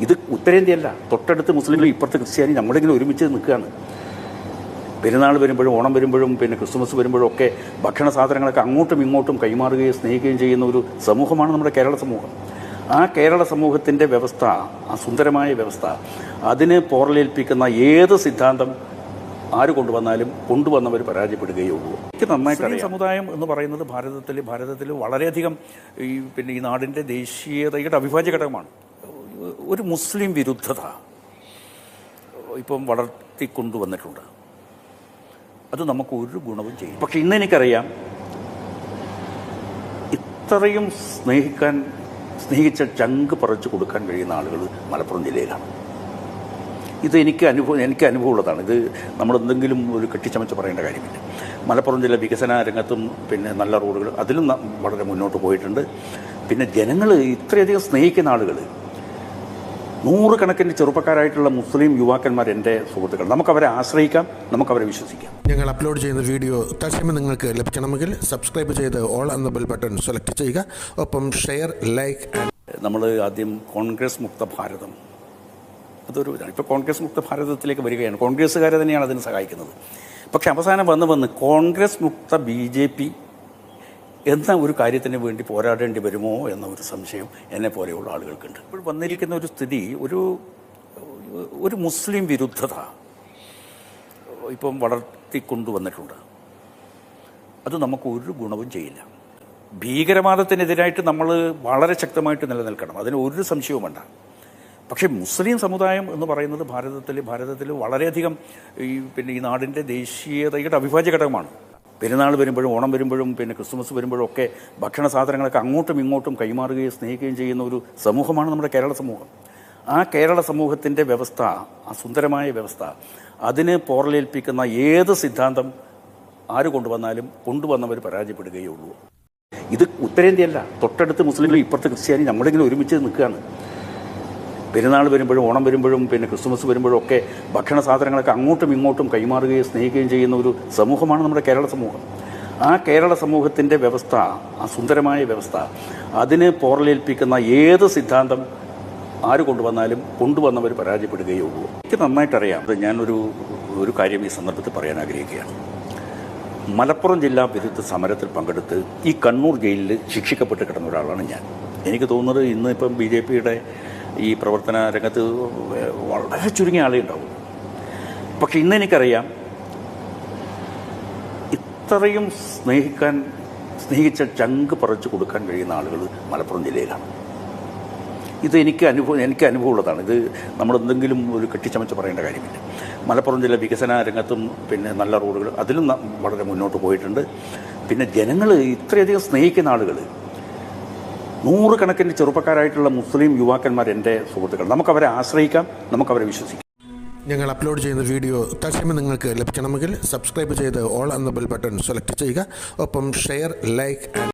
ഇത് ഉത്തരേന്ത്യയല്ല. തൊട്ടടുത്ത് മുസ്ലിങ്ങളും ഇപ്പുറത്ത് ക്രിസ്ത്യാനി നമ്മളെങ്കിലും ഒരുമിച്ച് നിൽക്കുകയാണ്. പെരുന്നാൾ വരുമ്പോഴും ഓണം വരുമ്പോഴും പിന്നെ ക്രിസ്മസ് വരുമ്പോഴും ഒക്കെ ഭക്ഷണ സാധനങ്ങളൊക്കെ അങ്ങോട്ടും ഇങ്ങോട്ടും കൈമാറുകയും സ്നേഹിക്കുകയും ചെയ്യുന്ന ഒരു സമൂഹമാണ് നമ്മുടെ കേരള സമൂഹം. ആ കേരള സമൂഹത്തിന്റെ വ്യവസ്ഥ ആ സുന്ദരമായ വ്യവസ്ഥ അതിനെ പോറലേൽപ്പിക്കുന്ന ഏത് സിദ്ധാന്തം ആര് കൊണ്ടുവന്നാലും കൊണ്ടുവന്നവർ പരാജയപ്പെടുകയേ ഉള്ളൂ. എനിക്ക് നന്നായിട്ട് സമുദായം എന്ന് പറയുന്നത് ഭാരതത്തിൽ ഭാരതത്തിൽ വളരെയധികം ഈ പിന്നെ ഈ നാടിന്റെ ദേശീയതയുടെ അവിഭാജ്യ ഘടകമാണ്. ഒരു മുസ്ലിം വിരുദ്ധത ഇപ്പം വളർത്തിക്കൊണ്ടുവന്നിട്ടുണ്ട്. അത് നമുക്ക് ഒരു ഗുണവും ചെയ്യും പക്ഷെ ഇന്ന് എനിക്കറിയാം ഇത്രയും സ്നേഹിക്കാൻ സ്നേഹിച്ച ചങ്ക് പറിച്ചു കൊടുക്കാൻ കഴിയുന്ന ആളുകൾ മലപ്പുറം ജില്ലയിലാണ്. ഇത് എനിക്ക് അനുഭവം എനിക്ക് അനുഭവമുള്ളതാണ്. ഇത് നമ്മൾ എന്തെങ്കിലും ഒരു കെട്ടിച്ചമച്ച് പറയേണ്ട കാര്യമില്ല. മലപ്പുറം ജില്ല വികസന രംഗത്തും പിന്നെ നല്ല റോഡുകൾ അതിലും വളരെ മുന്നോട്ട് പോയിട്ടുണ്ട്. പിന്നെ ജനങ്ങൾ ഇത്രയധികം സ്നേഹിക്കുന്ന ആളുകൾ നൂറുകണക്കിന് ചെറുപ്പക്കാരായിട്ടുള്ള മുസ്ലിം യുവാക്കന്മാർ എന്റെ സുഹൃത്തുക്കൾ. നമുക്കവരെ ആശ്രയിക്കാം നമുക്കവരെ വിശ്വസിക്കാം. ഞങ്ങൾ അപ്ലോഡ് ചെയ്യുന്ന വീഡിയോ തത്സമയം നിങ്ങൾക്ക് ലഭിക്കണമെങ്കിൽ സബ്സ്ക്രൈബ് ചെയ്ത് ഓൾ എന്ന ബെൽ ബട്ടൺ സെലക്ട് ചെയ്യുക. ഒപ്പം ഷെയർ ലൈക്ക് നമ്മൾ ആദ്യം കോൺഗ്രസ് മുക്ത ഭാരതം. അതൊരു ഇതാണ്. ഇപ്പോൾ കോൺഗ്രസ് മുക്ത ഭാരതത്തിലേക്ക് വരികയാണ്. കോൺഗ്രസ്സുകാരെ തന്നെയാണ് അതിന് സഹായിക്കുന്നത്. പക്ഷേ അവസാനം വന്ന് വന്ന് കോൺഗ്രസ് മുക്ത ബി ജെ പി എന്ന ഒരു കാര്യത്തിന് വേണ്ടി പോരാടേണ്ടി വരുമോ എന്ന ഒരു സംശയം എന്നെ പോലെയുള്ള ആളുകൾക്കുണ്ട്. ഇപ്പോൾ വന്നിരിക്കുന്ന ഒരു സ്ഥിതി ഒരു ഒരു മുസ്ലിം വിരുദ്ധത ഇപ്പം വളർത്തിക്കൊണ്ടുവന്നിട്ടുണ്ട്. അത് നമുക്ക് ഒരു ഗുണവും ചെയ്യില്ല. ഭീകരവാദത്തിനെതിരായിട്ട് നമ്മൾ വളരെ ശക്തമായിട്ട് നിലനിൽക്കണം. അതിന് ഒരു സംശയവും വേണ്ട. പക്ഷേ മുസ്ലിം സമുദായം എന്ന് പറയുന്നത് ഭാരതത്തിൽ ഭാരതത്തിൽ വളരെയധികം ഈ പിന്നെ ഈ നാടിന്റെ ദേശീയതയുടെ അവിഭാജ്യ ഘടകമാണ്. പെരുന്നാൾ വരുമ്പോഴും ഓണം വരുമ്പോഴും പിന്നെ ക്രിസ്മസ് വരുമ്പോഴും ഒക്കെ ഭക്ഷണ സാധനങ്ങളൊക്കെ അങ്ങോട്ടും ഇങ്ങോട്ടും കൈമാറുകയും സ്നേഹിക്കുകയും ചെയ്യുന്ന ഒരു സമൂഹമാണ് നമ്മുടെ കേരള സമൂഹം. ആ കേരള സമൂഹത്തിന്റെ വ്യവസ്ഥ ആ സുന്ദരമായ വ്യവസ്ഥ അതിനെ പോറലേൽപ്പിക്കുന്ന ഏത് സിദ്ധാന്തം ആര് കൊണ്ടുവന്നാലും കൊണ്ടുവന്നവർ പരാജയപ്പെടുകയേ ഉള്ളൂ. ഇത് ഉത്തരേന്ത്യയല്ല. തൊട്ടടുത്ത് മുസ്ലിങ്ങൾ ഇപ്പുറത്ത് ക്രിസ്ത്യാനി നമ്മളെങ്കിലും ഒരുമിച്ച് നിൽക്കുകയാണ്. പെരുന്നാൾ വരുമ്പോഴും ഓണം വരുമ്പോഴും പിന്നെ ക്രിസ്മസ് വരുമ്പോഴും ഒക്കെ ഭക്ഷണ സാധനങ്ങളൊക്കെ അങ്ങോട്ടും ഇങ്ങോട്ടും കൈമാറുകയും സ്നേഹിക്കുകയും ചെയ്യുന്ന ഒരു സമൂഹമാണ് നമ്മുടെ കേരള സമൂഹം. ആ കേരള സമൂഹത്തിന്റെ വ്യവസ്ഥ ആ സുന്ദരമായ വ്യവസ്ഥ അതിനെ പോറലേൽപ്പിക്കുന്ന ഏത് സിദ്ധാന്തം ആര് കൊണ്ടുവന്നാലും കൊണ്ടുവന്നവർ പരാജയപ്പെടുകയേ ഉള്ളൂ. എനിക്ക് നന്നായിട്ടറിയാം അത് ഞാനൊരു ഒരു കാര്യം ഈ സന്ദർഭത്തിൽ പറയാൻ ആഗ്രഹിക്കുകയാണ്. മലപ്പുറം ജില്ലാ വിരുദ്ധ സമരത്തിൽ പങ്കെടുത്ത് ഈ കണ്ണൂർ ജയിലിൽ ശിക്ഷിക്കപ്പെട്ട് കിടന്ന ഒരാളാണ് ഞാൻ. എനിക്ക് തോന്നുന്നത് ഇന്ന് ഇപ്പം ബി ജെ പിയുടെ ഈ പ്രവർത്തന രംഗത്ത് വളരെ ചുരുങ്ങിയ ആളേ ഉണ്ടാവും. പക്ഷെ ഇന്ന് എനിക്കറിയാം ഇത്രയും സ്നേഹിക്കാൻ സ്നേഹിച്ച ചങ്ക് പറിച്ചു കൊടുക്കാൻ കഴിയുന്ന ആളുകൾ മലപ്പുറം ജില്ലയിലാണ്. ഇത് എനിക്ക് അനുഭവം എനിക്ക് അനുഭവമുള്ളതാണ്. ഇത് നമ്മളെന്തെങ്കിലും ഒരു കെട്ടിച്ചമച്ച് പറയേണ്ട കാര്യമില്ല. മലപ്പുറം ജില്ല വികസന രംഗത്തും പിന്നെ നല്ല റോഡുകൾ അതിലും വളരെ മുന്നോട്ട് പോയിട്ടുണ്ട്. പിന്നെ ജനങ്ങൾ ഇത്രയധികം സ്നേഹിക്കുന്ന ആളുകൾ നൂറുകണക്കിന് ചെറുപ്പക്കാരായിട്ടുള്ള മുസ്ലിം യുവാക്കന്മാർ എന്റെ സുഹൃത്തുക്കൾ. നമുക്കവരെ ആശ്രയിക്കാം നമുക്കവരെ വിശ്വസിക്കാം. ഞങ്ങൾ അപ്ലോഡ് ചെയ്യുന്ന വീഡിയോ തത്സമയം നിങ്ങൾക്ക് ലഭിക്കണമെങ്കിൽ സബ്സ്ക്രൈബ് ചെയ്ത് ഓൾ എന്ന ബെൽ ബട്ടൺ സെലക്ട് ചെയ്യുക. ഒപ്പം ഷെയർ ലൈക്ക് ആൻഡ്